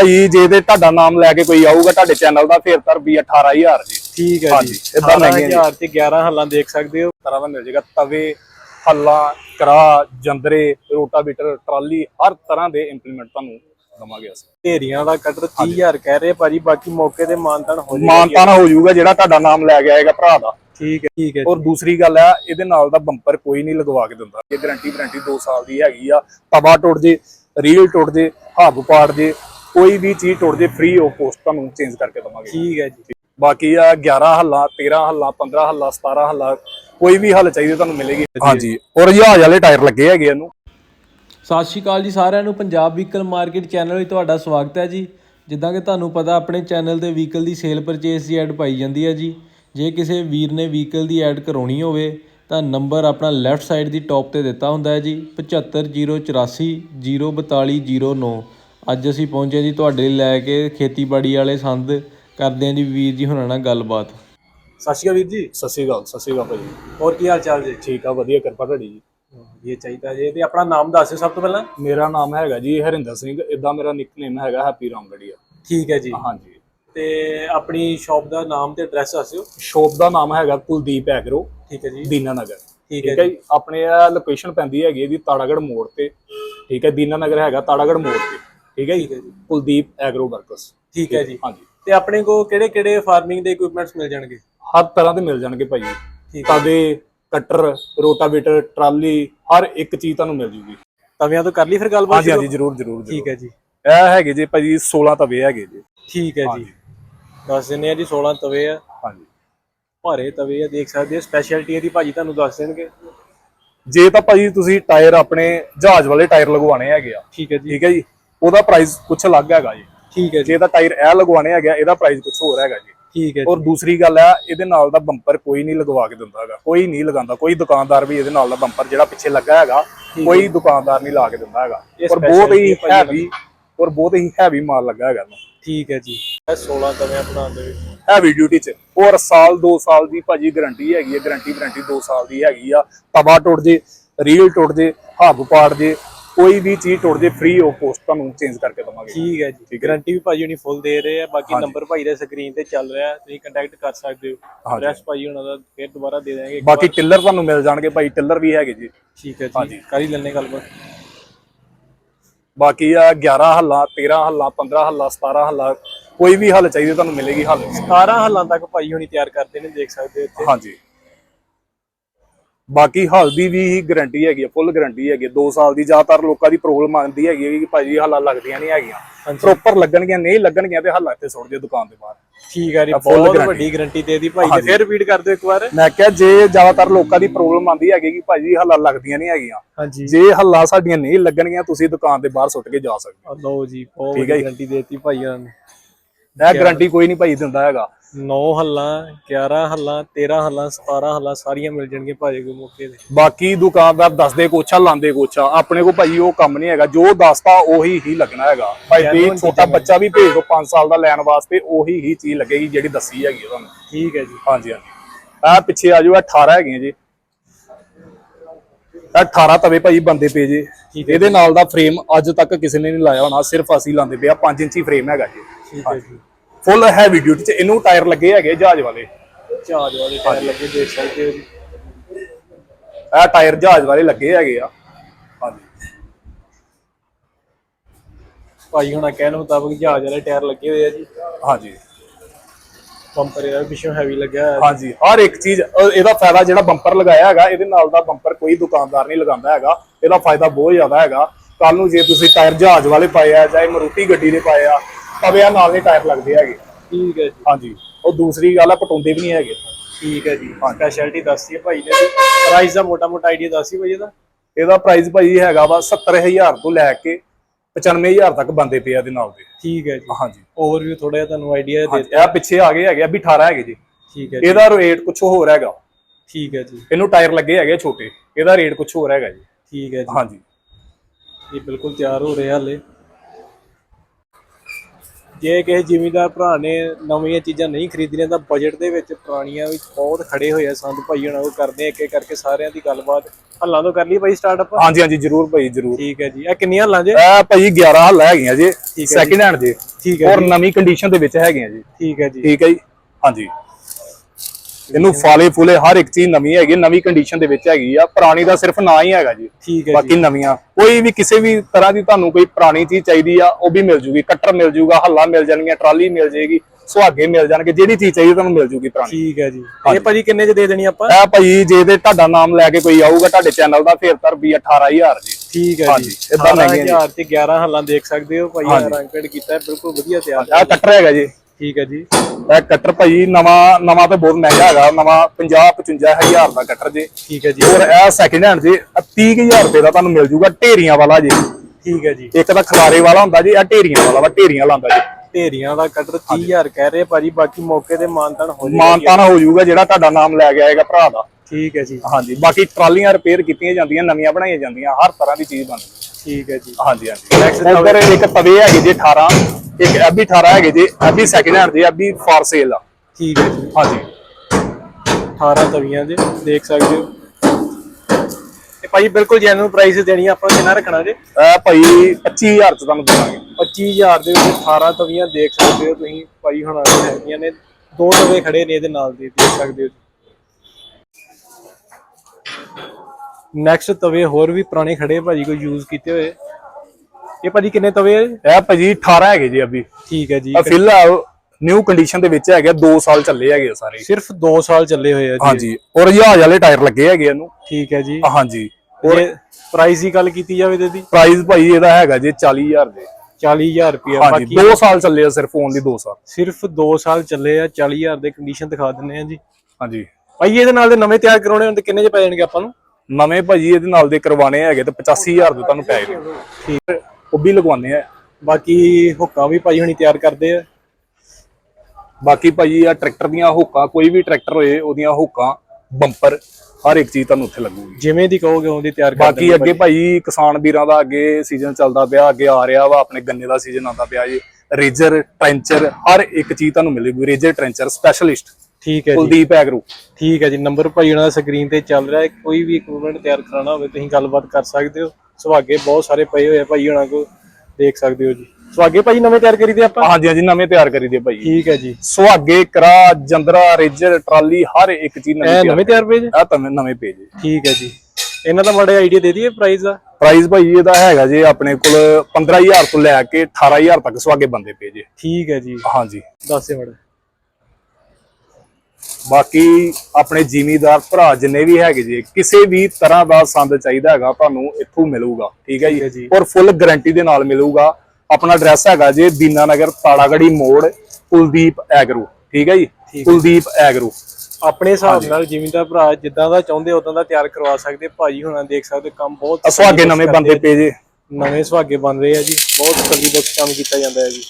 ਭਾਈ ਜੇ ਤੇ ਤੁਹਾਡਾ ਨਾਮ ਲੈ ਕੇ ਕੋਈ ਆਊਗਾ ਤੁਹਾਡੇ ਚੈਨਲ ਦਾ ਫਿਰ ਤਾਂ ਰੁਪਈਆ 18000 ਜੀ। ਠੀਕ ਹੈ ਜੀ। ਏਦਾਂ ਮਹਿੰਗੇ ਨੇ। 18000 ਤੇ 11 ਹੱਲਾਂ ਦੇਖ ਸਕਦੇ ਹੋ। ਤਰ੍ਹਾਂ ਦਾ ਮਿਲ ਜਾਏਗਾ ਤਵੇ ਹੱਲਾ ਕਰਾ ਜੰਦਰੇ ਰੋਟਾਵੀਟਰ ਟਰਾਲੀ ਹਰ ਤਰ੍ਹਾਂ ਦੇ ਇੰਪਲੀਮੈਂਟ ਤੁਹਾਨੂੰ ਦਵਾਂਗੇ ਅਸੀਂ। ਢੇਰੀਆਂ ਦਾ ਕਟਰ 30000 ਕਹਿ ਰਹੇ ਭਾਜੀ ਬਾਕੀ ਮੌਕੇ ਤੇ ਮਾਨਤਨ ਹੋ ਜਾਏਗਾ ਮਾਨਤਾ ਨਾ ਹੋ ਜਾਊਗਾ ਜਿਹੜਾ ਤੁਹਾਡਾ ਨਾਮ ਲੈ ਕੇ ਆਏਗਾ ਭਰਾ ਦਾ। ਠੀਕ ਹੈ ਠੀਕ ਹੈ ਔਰ ਦੂਸਰੀ ਗੱਲ ਆ ਇਹਦੇ ਨਾਲ ਦਾ ਬੰਪਰ ਕੋਈ ਨਹੀਂ ਲਗਵਾ ਕੇ ਦਿੰਦਾ। ਇਹ ਗਾਰੰਟੀ ਵਾਰੰਟੀ 2 ਸਾਲ ਦੀ ਹੈਗੀ ਆ। ਤਵਾ ਟੁੱਟ ਜੇ ਰੀਲ ਟੁੱਟ ਜੇ ਹੱਬ ਪਾੜ ਜੇ ਕੋਈ ਵੀ ਚੀਜ਼ ਟੁੱਟ ਜੇ ਫ੍ਰੀ ਆਫ ਕੋਸਟ ਤੁਹਾਨੂੰ ਚੇਂਜ ਕਰਕੇ ਦਵਾਂਗੇ। ਠੀਕ ਹੈ ਜੀ। ਬਾਕੀ ਆ 11 ਹੱਲਾ 13 ਹੱਲਾ 15 ਹੱਲਾ 17 ਹੱਲਾ ਕੋਈ ਵੀ ਹੱਲ ਚਾਹੀਦੀ ਤੁਹਾਨੂੰ ਮਿਲੇਗੀ। ਹਾਂਜੀ। ਔਰ ਜਹਾਜ਼ ਵਾਲੇ ਟਾਇਰ ਲੱਗੇ ਹੈਗੇ ਇਹਨੂੰ। ਸਤਿ ਸ਼੍ਰੀ ਅਕਾਲ ਜੀ ਸਾਰਿਆਂ ਨੂੰ ਪੰਜਾਬ ਵਹੀਕਲ ਮਾਰਕੀਟ ਚੈਨਲ ਵਿੱਚ ਤੁਹਾਡਾ ਸਵਾਗਤ ਹੈ ਜੀ। ਜਿੱਦਾਂ ਕਿ ਤੁਹਾਨੂੰ ਪਤਾ ਆਪਣੇ ਚੈਨਲ ਤੇ ਵਹੀਕਲ ਦੀ ਸੇਲ ਪਰਚੇਸ ਦੀ ਐਡ ਪਾਈ ਜਾਂਦੀ ਹੈ ਜੀ। ਜੇ ਕਿਸੇ ਵੀਰ ਨੇ ਵਹੀਕਲ ਦੀ ਐਡ ਕਰਾਉਣੀ ਹੋਵੇ ਤਾਂ ਨੰਬਰ ਆਪਣਾ ਲੈਫਟ ਸਾਈਡ ਦੀ ਟੌਪ ਤੇ ਦਿੱਤਾ ਹੁੰਦਾ ਹੈ ਜੀ। 7508404209 ਅੱਜ ਅਸੀਂ ਪਹੁੰਚੇ ਜੀ ਤੁਹਾਡੇ ਲਈ ਲੈ ਕੇ ਖੇਤੀਬਾੜੀ ਵਾਲੇ ਸੰਦ। ਕਰਦੇ ਹਾਂ ਜੀ ਵੀਰ ਜੀ ਹੁਣਾਂ ਨਾਲ ਗੱਲਬਾਤ। ਸਤਿ ਸ਼੍ਰੀ ਅਕਾਲ ਵੀਰ ਜੀ। ਸਤਿ ਸ਼੍ਰੀ ਅਕਾਲ ਸਤਿ ਸ਼੍ਰੀ ਅਕਾਲ ਭਾਜੀ। ਹੋਰ ਕੀ ਹਾਲ ਚਾਲ ਜੀ? ਠੀਕ ਆ ਵਧੀਆ ਕਿਰਪਾ ਤੁਹਾਡੀ ਜੀ। ਇਹ ਚਾਹੀਦਾ ਜੀ। ਤੇ ਆਪਣਾ ਨਾਮ ਦੱਸਿਓ ਸਭ ਤੋਂ ਪਹਿਲਾਂ। ਮੇਰਾ ਨਾਮ ਹੈਗਾ ਜੀ ਹਰਿੰਦਰ ਸਿੰਘ। ਇਦਾਂ ਮੇਰਾ ਨਿਕਨੇਮ ਹੈਗਾ ਹੈਪੀ ਰਾਮਗੜੀਆ ਠੀਕ ਹੈ ਜੀ। ਹਾਂਜੀ ਤੇ ਆਪਣੀ ਸ਼ਾਪ ਦਾ ਨਾਮ ਤੇ ਐਡਰੈਸ ਦੱਸਿਓ ਸ਼ੋਪ ਦਾ ਨਾਮ ਹੈਗਾ ਕੁਲਦੀਪ ਐਗਰੋ। ਠੀਕ ਹੈ ਜੀ। ਦੀਨਾ ਨਗਰ ਠੀਕ ਹੈ ਜੀ। ਆਪਣੇ ਲੋਕੇਸ਼ਨ ਪੈਂਦੀ ਹੈਗੀ ਇਹਦੀ ਤਾੜਾਗੜ ਮੋੜ ਤੇ। ਠੀਕ ਹੈ ਦੀਨਾ ਨਗਰ ਹੈਗਾ ਤਾੜਾਗੜ ਮੋੜ ਤੇ। ਠੀਕ ਹੈ ਜੀ? Kuldeep agro workers. ਠੀਕ ਹੈ ਜੀ। ਹਾਂਜੀ ਤੇ ਆਪਣੇ ਕੋ ਕਿਹੜੇ ਕਿਹੜੇ ਫਾਰਮਿੰਗ ਦੇ ਇਕਵਿਪਮੈਂਟਸ ਮਿਲ ਜਾਣਗੇ? ਹਰ ਤਰ੍ਹਾਂ ਦੇ ਮਿਲ ਜਾਣਗੇ ਭਾਈ ਠੀਕ ਤਵੇ ਕਟਰ ਰੋਟਾਵੇਟਰ ਟਰਾਲੀ ਹਰ ਇੱਕ ਚੀਜ਼ ਤੁਹਾਨੂੰ ਮਿਲ ਜੂਗੀ। ਤਵਿਆਂ ਤੋਂ ਕਰ ਲਈ ਫਿਰ ਗੱਲਬਾਤ ਹਾਂਜੀ? ਹਾਂਜੀ ਜਰੂਰ ਜਰੂਰ ਠੀਕ ਹੈ ਜੀ। ਇਹ ਹੈਗੇ ਜੀ ਭਾਜੀ 16 ਤਵੇ ਹੈਗੇ ਜੀ। ਠੀਕ ਹੈ ਜੀ। ਦੱਸ ਦਿੰਦੇ ਆ ਜੀ 16 ਤਵੇ ਆ। ਹਾਂਜੀ। ਭਾਰੇ ਤਵੇ ਆ ਦੇਖ ਸਕਦੇ ਹੋ। ਸਪੈਸ਼ਲਿਟੀ ਇਹਦੀ ਭਾਜੀ ਤੁਹਾਨੂੰ ਦੱਸ ਦੇਣਗੇ। ਜੇ ਤਾਂ ਭਾਜੀ ਤੁਸੀਂ ਟਾਇਰ ਆਪਣੇ ਜਹਾਜ਼ ਵਾਲੇ ਟਾਇਰ ਲਗਵਾਉਣੇ ਹੈਗੇ ਆ। ਠੀਕ ਹੈ ਜੀ। ਠੀਕ ਹੈ ਜੀ। ਉਹਦਾ ਪ੍ਰਾਈਸ ਕੁਛ ਅਲੱਗ ਹੈਗਾ ਜੀ। ਠੀਕ ਹੈ ਜੀ। ਜੇ ਤਾਂ ਟਾਇਰ ਇਹ ਲਗਵਾਉਣੇ ਹੈਗਾ ਇਹਦਾ ਪ੍ਰਾਈਸ ਕੁਛ ਹੋਰ ਹੈਗਾ ਜੀ। ਠੀਕ ਹੈ ਔਰ ਦੂਸਰੀ ਗੱਲ ਆ ਇਹਦੇ ਨਾਲ ਦਾ ਬੰਪਰ ਕੋਈ ਨਹੀਂ ਲਗਵਾ ਕੇ ਦਿੰਦਾ ਹੈਗਾ। ਕੋਈ ਨਹੀਂ ਲਗਾਉਂਦਾ। ਕੋਈ ਦੁਕਾਨਦਾਰ ਵੀ ਇਹਦੇ ਨਾਲ ਦਾ ਬੰਪਰ ਜਿਹੜਾ ਪਿੱਛੇ ਲੱਗਾ ਹੈਗਾ ਕੋਈ ਦੁਕਾਨਦਾਰ ਨਹੀਂ ਲਾ ਕੇ ਦਿੰਦਾ ਹੈਗਾ। ਔਰ ਬਹੁਤ ਹੀ ਹੈਵੀ ਔਰ ਬਹੁਤ ਹੀ ਹੈਵੀ ਮਾਲ ਲੱਗਾ ਹੈਗਾ ਇਹਨੂੰ। ਠੀਕ ਹੈ ਜੀ। ਇਹ 16 ਤਵੇ ਬਣਾਉਣ ਦੇ ਵਿੱਚ। ਹੈਵੀ ਡਿਊਟੀ ਚ। ਔਰ ਸਾਲ 2 ਸਾਲ ਦੀ ਭਾਜੀ ਗਾਰੰਟੀ ਹੈਗੀ ਹੈ ਗਾਰੰਟੀ ਵਾਰੰਟੀ 2 ਸਾਲ ਦੀ ਹੈਗੀ ਆ। ਤਵਾ ਟੁੱਟ ਜੇ ਰੀਲ ਟੁੱਟ ਜੇ ਹੱਬ ਪਾੜ ਜੇ ਕੋਈ ਵੀ ਚੀਜ਼ ਟੁੱਟ ਜੇ ਫ੍ਰੀ ਆਫ ਕੋਸਟ ਤੁਹਾਨੂੰ ਚੇਂਜ ਕਰਕੇ ਦਵਾਂਗੇ। ਠੀਕ ਹੈ ਜੀ। ਗਾਰੰਟੀ ਵੀ ਭਾਜੀ ਹੁਣੀ ਫੁੱਲ ਦੇ ਰਹੇ ਆ ਬਾਕੀ ਨੰਬਰ ਭਾਈ ਦਾ ਸਕਰੀਨ ਤੇ ਚੱਲ ਰਿਹਾ ਤੁਸੀਂ ਕੰਟੈਕਟ ਕਰ ਸਕਦੇ ਹੋ। ਐਡਰੈਸ ਭਾਜੀ ਹੁਣਾਂ ਦਾ ਫਿਰ ਦੁਬਾਰਾ ਦੇ ਦਾਂਗੇ ਬਾਕੀ ਟਿੱਲਰ ਤੁਹਾਨੂੰ ਮਿਲ ਜਾਣਗੇ ਭਾਈ ਟਿੱਲਰ ਵੀ ਹੈਗੇ ਜੀ। ਠੀਕ ਹੈ ਜੀ। ਕਰ ਹੀ ਲੈਣੇ ਗੱਲਬਾਤ ਬਾਕੀ ਆ 11 ਹੱਲਾ 13 ਹੱਲਾ 15 ਹੱਲਾ 17 ਹੱਲਾ ਕੋਈ ਵੀ ਹੱਲ ਚਾਹੀਦੀ ਤੁਹਾਨੂੰ ਮਿਲੇਗੀ ਹੱਲ। 17 ਹੱਲਾਂ ਤੱਕ ਭਾਈ ਹੁਣੀ ਤਿਆਰ ਕਰਦੇ ਨੇ ਦੇਖ ਸਕਦੇ ਹੋ ਇੱਥੇ। ਹਾਂਜੀ। ਬਾਕੀ ਹੱਲ ਦੀ ਵੀ ਗਾਰੰਟੀ ਹੈਗੀ ਆ ਫੁੱਲ ਗਾਰੰਟੀ ਹੈਗੀ 2 ਸਾਲ ਦੀ ਜ਼ਿਆਦਾਤਰ ਲੋਕਾਂ ਦੀ ਪ੍ਰੋਬਲਮ ਆਉਂਦੀ ਹੈਗੀ ਹੈ ਕਿ ਭਾਜੀ ਹੱਲਾਂ ਲੱਗਦੀਆਂ ਨਹੀਂ ਹੈਗੀਆਂ। ਪ੍ਰੋਪਰ ਲੱਗਣਗੀਆਂ ਨਹੀਂ ਲੱਗਣਗੀਆਂ ਤੇ ਹੱਲਾਂ ਇੱਥੇ ਸੁੱਟ ਦਿਓ ਦੁਕਾਨ ਦੇ ਬਾਹਰ। ਠੀਕ ਹੈ ਜੀ ਬਹੁਤ। ਵੱਡੀ ਗਾਰੰਟੀ ਦੇ ਦੀ ਭਾਈ ਨੇ ਫਿਰ ਰਿਪੀਟ ਕਰ ਦਿਓ ਇੱਕ ਵਾਰ। ਮੈਂ ਕਿਹਾ ਜੇ ਜ਼ਿਆਦਾਤਰ ਲੋਕਾਂ ਦੀ ਪ੍ਰੋਬਲਮ ਆਉਂਦੀ ਹੈਗੀ ਕਿ ਭਾਜੀ ਹੱਲਾਂ ਲੱਗਦੀਆਂ ਨਹੀਂ ਹੈਗੀਆਂ ਜੇ ਹੱਲਾਂ ਸਾਡੀਆਂ ਨਹੀਂ ਲੱਗਣਗੀਆਂ ਤੁਸੀਂ ਦੁਕਾਨ ਦੇ ਬਾਹਰ ਸੁੱਟ ਕੇ ਜਾ ਸਕਦੇ ਆਹ ਲਓ ਜੀ ਬਹੁਤ ਹੈ। ਗਾਰੰਟੀ ਦੇਤੀ ਭਾਈ ਹੋਰਾਂ ਨੇ। ਹੋ ਇਹ ਗਾਰੰਟੀ ਕੋਈ ਨਹੀਂ ਭਾਈ ਦਿੰਦਾ ਹੈਗਾ। 9 ਹੱਲਾਂ 11 ਹੱਲਾਂ 13 ਹੱਲਾਂ 17 ਹੱਲਾਂ ਸਾਰੀਆਂ ਮਿਲ ਜਾਣਗੀਆਂ ਭਾਜੀ ਕੋ ਮੌਕੇ ਤੇ। ਬਾਕੀ ਦੁਕਾਨਦਾਰ ਦੱਸਦੇ ਕੋਚਾ ਲਾਂਦੇ ਕੋਚਾ। ਆਪਣੇ ਕੋ ਭਾਈ ਉਹ ਕੰਮ ਨਹੀਂ ਹੈਗਾ। ਜੋ ਦੱਸਦਾ ਉਹੀ ਹੀ ਲੱਗਣਾ ਹੈਗਾ। ਭਾਈ ਵੀ ਛੋਟਾ ਬੱਚਾ ਵੀ ਭੇਜ ਦੋ 5 ਸਾਲ ਦਾ ਲੈਣ ਵਾਸਤੇ ਉਹੀ ਹੀ ਚੀਜ਼ ਲੱਗੇਗੀ ਜਿਹੜੀ ਦੱਸੀ ਹੈਗੀ ਤੁਹਾਨੂੰ। ਠੀਕ ਹੈ ਜੀ। ਹਾਂਜੀ ਹਾਂਜੀ। ਆ ਪਿੱਛੇ ਆ ਜਾਓ ਇਹ 18 ਹੈਗੀਆਂ ਜੀ। ਇਹ 18 ਤਵੇ ਭਾਈ ਬੰਦੇ ਪਏ ਜੇ। ਇਹਦੇ ਨਾਲ ਦਾ ਫਰੇਮ ਅੱਜ ਤੱਕ ਕਿਸੇ ਨੇ ਨਹੀਂ ਲਾਇਆ ਹੋਣਾ। ਸਿਰਫ ਅਸੀਂ ਲਾਉਂਦੇ ਪਿਆ 5 ਇੰਚੀ ਫਰੇਮ ਹੈਗਾ ਜੀ। ਠੀਕ ਹੈ ਜੀ। ਫੁੱਲ ਹੈਵੀ ਡਿਊਟੀ ਚ ਇਹਨੂੰ ਟਾਇਰ ਲੱਗੇ ਹੈਗੇ ਜਹਾਜ਼ ਵਾਲੇ। ਜਹਾਜ਼ ਵਾਲੇ ਟਾਇਰ ਲੱਗੇ ਦੇਖ ਸਕਦੇ ਇਹ ਟਾਇਰ ਜਹਾਜ਼ ਵਾਲੇ ਲੱਗੇ ਹੈਗੇ ਆ। ਹਾਂਜੀ। ਭਾਈ ਹੁਣਾਂ ਕਹਿਣ ਮੁਤਾਬਕ ਜਹਾਜ਼ ਵਾਲੇ ਟਾਇਰ ਲੱਗੇ ਹੋਏ ਆ ਜੀ। ਹਾਂਜੀ। ਬੰਪਰ ਇਹਦਾ ਪਿੱਛੋਂ ਹੈਵੀ ਲੱਗਿਆ ਹੋਇਆ ਹਾਂਜੀ ਹਰ ਇੱਕ ਚੀਜ਼ ਇਹਦਾ ਫਾਇਦਾ ਜਿਹੜਾ ਬੰਪਰ ਲਗਾਇਆ ਹੈਗਾ ਇਹਦੇ ਨਾਲ ਦਾ ਬੰਪਰ ਕੋਈ ਦੁਕਾਨਦਾਰ ਨਹੀਂ ਲਗਾਉਂਦਾ ਹੈਗਾ। ਇਹਦਾ ਫਾਇਦਾ ਬਹੁਤ ਜ਼ਿਆਦਾ ਹੈਗਾ। ਕੱਲ ਨੂੰ ਜੇ ਤੁਸੀਂ ਟਾਇਰ ਜਹਾਜ਼ ਵਾਲੇ ਪਾਏ ਆ ਚਾਹੇ ਮਰੂਤੀ ਗੱਡੀ ਦੇ ਪਾਏ ਆ ਤਵਿਆਂ ਨਾਲ ਦੇ ਟਾਇਰ ਲੱਗਦੇ ਹੈਗੇ। ਠੀਕ ਹੈ ਜੀ। ਹਾਂਜੀ। ਉਹ ਦੂਸਰੀ ਗੱਲ ਆ ਪਟਾਉਂਦੇ ਵੀ ਨਹੀਂ ਹੈਗੇ। ਠੀਕ ਹੈ ਜੀ। ਸਪੈਸ਼ਲਿਟੀ ਦੱਸੀ ਹੈ ਭਾਈ ਨੇ। ਪ੍ਰਾਈਸ ਦਾ ਮੋਟਾ ਮੋਟਾ ਆਈਡੀਆ ਦੱਸੀ ਭਾਈ ਇਹਦਾ? ਇਹਦਾ ਪ੍ਰਾਈਸ ਭਾਈ ਹੈਗਾ ਵਾ 70000 ਤੋਂ ਲੈ ਕੇ 95000 ਤੱਕ ਬੰਦੇ ਪਏ ਆ ਇਹਦੇ ਨਾਲ ਦੇ। ਠੀਕ ਹੈ ਜੀ। ਹਾਂਜੀ। ਓਵਰਵਿਊ ਥੋੜਾ ਜਿਹਾ ਤੁਹਾਨੂੰ ਆਈਡੀਆ ਦੇ ਹਾਂਜੀ। ਇਹ ਪਿੱਛੇ ਆ ਗਏ ਹੈਗੇ ਆ ਵੀ 18 ਹੈਗੇ ਜੀ। ਠੀਕ ਹੈ ਜੀ। ਇਹਦਾ ਰੇਟ ਕੁਝ ਹੋਰ ਹੈਗਾ। ਠੀਕ ਹੈ ਜੀ। ਇਹਨੂੰ ਟਾਇਰ ਲੱਗੇ ਹੈਗੇ ਛੋਟੇ। ਇਹਦਾ ਰੇਟ ਕੁਝ ਹੋਰ ਹੈਗਾ ਜੀ। ਠੀਕ ਹੈ ਜੀ। ਹਾਂਜੀ। ਇਹ ਬਿਲਕੁਲ ਤਿਆਰ ਹੋ ਰਿਹਾ ਹਲੇ। ਜੇ ਕਿਸੇ ਜ਼ਿਮੀਂਦਾਰ ਭਰਾ ਨੇ ਨਵੀਆਂ ਚੀਜ਼ਾਂ ਨਹੀਂ ਖਰੀਦਣੀਆਂ ਤਾਂ ਬਜਟ ਦੇ ਵਿੱਚ ਪੁਰਾਣੀਆਂ ਵੀ ਬਹੁਤ ਖੜੇ ਹੋਏ ਆ ਸੰਦ ਭਾਈ ਉਹਨਾਂ ਕੋਲ ਕਰਦੇ ਆ ਇੱਕ ਇੱਕ ਕਰਕੇ ਸਾਰਿਆਂ ਦੀ ਗੱਲਬਾਤ। ਹੱਲਾਂ ਤੋਂ ਕਰ ਲਈ ਭਾਈ ਸਟਾਰਟ ਆਪਾਂ? ਹਾਂਜੀ ਹਾਂਜੀ ਜਰੂਰ ਭਾਈ ਜਰੂਰ। ਠੀਕ ਹੈ ਜੀ। ਇਹ ਕਿੰਨੀਆਂ ਹੱਲਾਂ ਜੇ? ਇਹ ਭਾਈ 11 ਹੱਲ ਹੈਗੀਆਂ ਜੀ ਹੈ ਸੈਕਿੰਡ ਹੈਂਡ ਜੀ। ਠੀਕ ਹੈ ਔਰ ਨਵੀਂ ਕੰਡੀਸ਼ਨ ਦੇ ਵਿੱਚ ਹੈਗੀਆਂ ਜੀ। ਠੀਕ ਹੈ ਜੀ। ਠੀਕ ਹੈ ਜੀ। ਹਾਂਜੀ। ਇਹਨੂੰ ਫਾਲੇ ਫੁਲੇ ਹਰ ਇੱਕ ਚੀਜ਼ ਨਵੀਂ ਹੈਗੀ ਨਵੀਂ ਕੰਡੀਸ਼ਨ ਦੇ ਵਿੱਚ ਹੈਗੀ ਆ। ਪੁਰਾਣੀ ਦਾ ਸਿਰਫ ਨਾਂ ਹੀ ਹੈਗਾ ਜੀ। ਠੀਕ ਹੈ ਬਾਕੀ ਨਵੀਆਂ। ਕੋਈ ਵੀ ਕਿਸੇ ਵੀ ਤਰ੍ਹਾਂ ਦੀ ਤੁਹਾਨੂੰ ਕੋਈ ਪੁਰਾਣੀ ਚੀਜ਼ ਚਾਹੀਦੀ ਆ ਉਹ ਵੀ ਮਿਲ ਜੂਗੀ। ਕੱਟਰ ਮਿਲ ਜੂਗਾ ਹੱਲਾ ਮਿਲ ਜਾਣਗੀਆਂ ਟਰਾਲੀ ਮਿਲ ਜੇਗੀ ਸੁਹਾਗੇ ਮਿਲ ਜਾਣਗੇ ਜਿਹੜੀ ਚੀਜ਼ ਚਾਹੀਦੀ ਤੁਹਾਨੂੰ ਮਿਲ ਜੂਗੀ ਪੁਰਾਣੀ। ਠੀਕ ਹੈ ਜੀ। ਇਹ ਭਾਜੀ ਕਿੰਨੇ ਚ ਦੇ ਦੇਣੀ ਆਪਾਂ? ਇਹ ਭਾਈ ਜੇ ਤੇ ਤੁਹਾਡਾ ਨਾਮ ਲੈ ਕੇ ਕੋਈ ਆਊਗਾ ਤੁਹਾਡੇ ਚੈਨਲ ਦਾ ਫੇਰ ਤਰ ਵੀ 18000 ਜੀ। ਠੀਕ ਹੈ ਜੀ। ਜੀ। 18000 ਤੇ 11 ਹੱਲਾਂ ਦੇਖ ਸਕਦੇ ਹੋ ਭਾਈ। ਰੰਗ ਪੇਂਟ ਕੀਤਾ ਬਿਲਕੁਲ ਵਧੀਆ ਤਿਆਰ ਇਹ ਕੱਟਰ ਹੈਗਾ ਜੀ। ਠੀਕ ਹੈ ਜੀ। ਇਹ ਕੱਟਰ ਭਾਈ ਨਵਾਂ ਨਵਾਂ ਤੇ ਬਹੁਤ ਮਹਿੰਗਾ ਹੈਗਾ ਨਵਾਂ 50 55000 ਦਾ ਕੱਟਰ ਜੀ। ਠੀਕ ਹੈ ਜੀ। ਔਰ ਇਹ ਸੈਕਿੰਡ ਹੈਂਡ ਜੀ 30000 ਰੁਪਏ ਦਾ ਤੁਹਾਨੂੰ ਮਿਲ ਜੂਗਾ ਢੇਰੀਆਂ ਵਾਲਾ ਜੀ। ਠੀਕ ਹੈ ਜੀ। ਇੱਕ ਤਾਂ ਖਲਾਰੇ ਵਾਲਾ ਹੁੰਦਾ ਜੀ ਇਹ ਢੇਰੀਆਂ ਵਾਲਾ ਵਾ ਢੇਰੀਆਂ ਲਾਉਂਦਾ ਜੀ। ਢੇਰੀਆਂ ਦਾ ਕਟਰ 30000 ਕਹਿ ਰਹੇ ਭਾਜੀ ਬਾਕੀ ਮੌਕੇ ਤੇ ਮਾਨਤਾਨ ਹੋ ਜਾਏਗਾ। ਮਾਨਤਾਨ ਹੋ ਜਾਊਗਾ ਜਿਹੜਾ ਤੁਹਾਡਾ ਨਾਮ ਲੈ ਕੇ ਆਏਗਾ ਭਰਾ ਦਾ। ਠੀਕ ਹੈ ਜੀ। ਹਾਂਜੀ ਬਾਕੀ ਟਰਾਲੀਆਂ ਰਿਪੇਅਰ ਕੀਤੀਆਂ ਜਾਂਦੀਆਂ ਨਵੀਆਂ ਬਣਾਈਆਂ ਜਾਂਦੀਆਂ ਹਰ ਤਰ੍ਹਾਂ ਦੀ ਚੀਜ਼ ਬਣਦੀ। ਠੀਕ ਹੈ ਜੀ। ਹਾਂਜੀ ਹਾਂਜੀ। ਉਧਰ ਇੱਕ ਤਵੇ ਹੈਗੇ ਜੀ 18 ਇੱਕ ਐਬੀ 18 ਹੈਗੇ ਜੀ ਐਬੀ ਸੈਕਿੰਡ ਹੈਂਡ ਜੀ ਐਬੀ ਫਾਰ ਸੇਲ ਆ। ਠੀਕ ਹੈ ਜੀ। ਹਾਂਜੀ। 18 ਤਵੀਆਂ ਦੇ ਦੇਖ ਸਕਦੇ ਹੋ। ਇਹ ਭਾਜੀ ਬਿਲਕੁਲ ਜੈਨੂਨ ਪ੍ਰਾਈਸ ਦੇਣੀ ਆ, ਆਪਾਂ ਕਿੰਨਾ ਰੱਖਣਾ ਜੇ? ਇਹ ਭਾਈ 25000 ਚ ਤੁਹਾਨੂੰ ਦੇਵਾਂਗੇ। 25000 ਦੇ ਵਿੱਚ 18 ਤਵੀਆਂ ਦੇਖ ਸਕਦੇ ਹੋ ਤੁਸੀਂ ਭਾਈ ਹੁਣ ਹੈਗੀਆਂ ਨੇ। ਦੋ ਤਵੇ ਖੜੇ ਨੇ ਇਹਦੇ ਨਾਲ ਦੇ ਦੇਖ ਸਕਦੇ ਹੋ ਨੈਕਸਟ ਤਵੇ ਹੋਰ ਵੀ ਪੁਰਾਣੇ ਖੜੇ ਭਾਜੀ ਕੋਈ ਯੂਜ਼ ਕੀਤੇ ਹੋਏ? ਇਹ ਭਾਜੀ ਕਿੰਨੇ ਤਵੇ ਆ ਜੀ? ਇਹ ਭਾਜੀ 18 ਹੈਗੇ ਜੀ ਅਭੀ। ਠੀਕ ਹੈ ਜੀ ਆ ਫਿਲਹਾਲ ਨਿਊ ਕੰਡੀਸ਼ਨ ਦੇ ਵਿੱਚ ਹੈਗੇ 2 ਸਾਲ ਚੱਲੇ ਹੈਗੇ ਸਾਰੇ। ਸਿਰਫ 2 ਸਾਲ ਚੱਲੇ ਹੋਏ ਆ ਜੀ। ਹਾਂਜੀ ਔਰ ਜਹਾਜ਼ ਵਾਲੇ ਟਾਇਰ ਲੱਗੇ ਹੈਗੇ ਇਹਨੂੰ। ਠੀਕ ਹੈ ਜੀ। ਹਾਂਜੀ। ਔਰ ਪ੍ਰਾਈਸ ਦੀ ਗੱਲ ਕੀਤੀ ਜਾਵੇ ਇਹਦੀ? ਪ੍ਰਾਈਸ ਭਾਈ ਇਹਦਾ ਹੈਗਾ ਜੀ 40000 ਦੇ। 40000 ਰੁਪਏ। ਬਾਕੀ 2 ਸਾਲ ਚੱਲੇ ਆ ਸਿਰਫ ਓਨਲੀ 2 ਸਾਲ। ਸਿਰਫ 2 ਸਾਲ ਚੱਲੇ ਆ 40000 ਦੇ ਕੰਡੀਸ਼ਨ ਦਿਖਾ ਦਿੰਨੇ ਆ ਜੀ। ਹਾਂਜੀ। ਭਾਈ ਇਹਦੇ ਨਾਲ ਦੇ ਨਵੇਂ ਤਿਆਰ ਕਰਾਉਣੇ ਹੁੰਦੇ ਕਿੰਨੇ ਚ ਪੈ ਜਾਣਗੇ ਆਪਾਂ ਨੂੰ? ਨਵੇਂ ਭਾਜੀ ਇਹਦੇ ਨਾਲ ਦੇ ਕਰਵਾਣੇ ਹੈਗੇ ਤੇ 85000 ਦੇ ਤੁਹਾਨੂੰ ਪੈ ਜਾਣਗੇ। ਠੀਕ। ਉਹ ਵੀ ਲਗਵਾਉਂਦੇ ਆ। ਬਾਕੀ ਹੁੱਕਾਂ ਵੀ ਭਾਈ ਹੁਣੀ ਤਿਆਰ ਕਰਦੇ ਆ। ਬਾਕੀ ਭਾਜੀ ਆ ਟਰੈਕਟਰ ਦੀਆਂ ਹੁੱਕਾਂ ਕੋਈ ਵੀ ਟਰੈਕਟਰ ਹੋਏ ਉਹਦੀਆਂ ਹੁੱਕਾਂ ਬੰਪਰ ਹਰ ਇੱਕ ਚੀਜ਼ ਤੁਹਾਨੂੰ ਉੱਥੇ ਲੱਗੂਗੀ। ਜਿਵੇਂ ਦੀ ਕਹੋਗੇ ਉਹਦੀ ਤਿਆਰ ਕਰ ਬਾਕੀ ਅੱਗੇ ਭਾਈ। ਕਿਸਾਨ ਵੀਰਾਂ ਦਾ ਅੱਗੇ ਸੀਜ਼ਨ ਚੱਲਦਾ ਪਿਆ ਅੱਗੇ ਆ ਰਿਹਾ ਵਾ ਆਪਣੇ ਗੰਨੇ ਦਾ ਸੀਜ਼ਨ ਆਉਂਦਾ ਪਿਆ ਜੀ। ਰੇਜਰ ਟ੍ਰੈਂਚਰ ਹਰ ਇੱਕ ਚੀਜ਼ ਤੁਹਾਨੂੰ ਮਿਲੇਗੀ ਰੇਜਰ ਟ੍ਰੈਂਚਰ ਸਪੈਸ਼ਲਿਸਟ ਠੀਕ ਹੈ ਜੀ। ਕੁਲਦੀਪ ਐਗਰੂ। ਠੀਕ ਹੈ ਜੀ ਨੰਬਰ ਭਾਈ ਉਹਨਾਂ ਦਾ ਸਕਰੀਨ ਤੇ ਚੱਲ ਰਿਹਾ ਹੈ। ਕੋਈ ਵੀ ਇਕਵਿਪਮੈਂਟ ਤਿਆਰ ਕਰਾਉਣਾ ਹੋਵੇ ਤੁਸੀਂ ਗੱਲਬਾਤ ਕਰ ਸਕਦੇ ਹੋ। ਸੁਹਾਗੇ ਬਹੁਤ ਸਾਰੇ ਪਏ ਹੋਏ ਆ ਭਾਈ ਉਹਨਾਂ ਕੋ ਦੇਖ ਸਕਦੇ ਹੋ ਜੀ। ਸੁਹਾਗੇ ਭਾਈ ਨਵੇਂ ਤਿਆਰ ਕਰੀਦੇ ਆਪਾਂ? ਹਾਂਜੀ ਹਾਂਜੀ ਨਵੇਂ ਤਿਆਰ ਕਰੀ ਦੇ ਭਾਈ। ਠੀਕ ਹੈ ਜੀ। ਸੁਹਾਗੇ ਕਰਾ ਜੰਦਰਾ ਰੇਜਰ ਟਰਾਲੀ ਹਰ ਇੱਕ ਚੀਜ਼ ਇਹ ਨਵੀਂ ਨਵੇਂ ਤਿਆਰ ਪੇਜ ਆ ਤਾਂ ਨਵੇਂ ਪੇਜ ਠੀਕ ਹੈ ਜੀ। ਇਹਨਾਂ ਦਾ ਮਾੜਾ ਆਈਡੀਆ ਦੇ ਦਈਏ ਪ੍ਰਾਈਸ ਦਾ? ਪ੍ਰਾਈਸ ਭਾਈ ਇਹਦਾ ਹੈਗਾ ਜੀ ਆਪਣੇ ਕੋਲ 15000 ਤੋਂ ਲੈ ਕੇ 18000 ਤੱਕ ਸੁਹਾਗੇ ਬੰਦੇ ਪੇਜ ਠੀਕ ਹੈ ਜੀ। ਹਾਂਜੀ। ਦੱਸੇ ਮੜਾ। ਬਾਕੀ ਆਪਣੇ ਜ਼ਿਮੀਦਾਰ ਭਰਾ ਜਿੰਨੇ ਵੀ ਹੈਗੇ ਜੀ ਕਿਸੇ ਵੀ ਤਰ੍ਹਾਂ ਦਾ ਸੰਦ ਚਾਹੀਦਾ ਹੈਗਾ ਤੁਹਾਨੂੰ ਇੱਥੋਂ ਮਿਲੂਗਾ ਠੀਕ ਹੈ ਜੀ? ਜੀ। ਔਰ ਫੁੱਲ ਗਾਰੰਟੀ ਦੇ ਨਾਲ ਮਿਲੂਗਾ। ਆਪਣਾ ਐਡਰੈਸ ਹੈਗਾ ਜੀ ਦੀਨਾਨਗਰ ਤਾੜਾਗੜੀ ਮੋੜ ਕੁਲਦੀਪ ਐਗਰੂ ਠੀਕ ਹੈ ਜੀ? ਕੁਲਦੀਪ ਐਗਰੂ। ਆਪਣੇ ਹਿਸਾਬ ਨਾਲ ਜ਼ਿਮੀਂਦਾਰ ਭਰਾ ਜਿੱਦਾਂ ਦਾ ਚਾਹੁੰਦੇ ਉਦਾਂ ਦਾ ਤਿਆਰ ਕਰਵਾ ਸਕਦੇ। ਭਾਜੀ ਹੁਣਾਂ ਦੇਖ ਸਕਦੇ ਕੰਮ ਬਹੁਤ ਸੁਹਾਗੇ ਨਵੇਂ ਬੰਦੇ ਪੇਜੇ ਨਵੇਂ ਸੁਹਾਗੇ ਬਣ ਰਹੇ ਆ ਜੀ। ਬਹੁਤ ਤਸੱਲੀ ਬਖਸ਼ ਕੰਮ ਕੀਤਾ ਜਾਂਦਾ ਹੈ ਜੀ।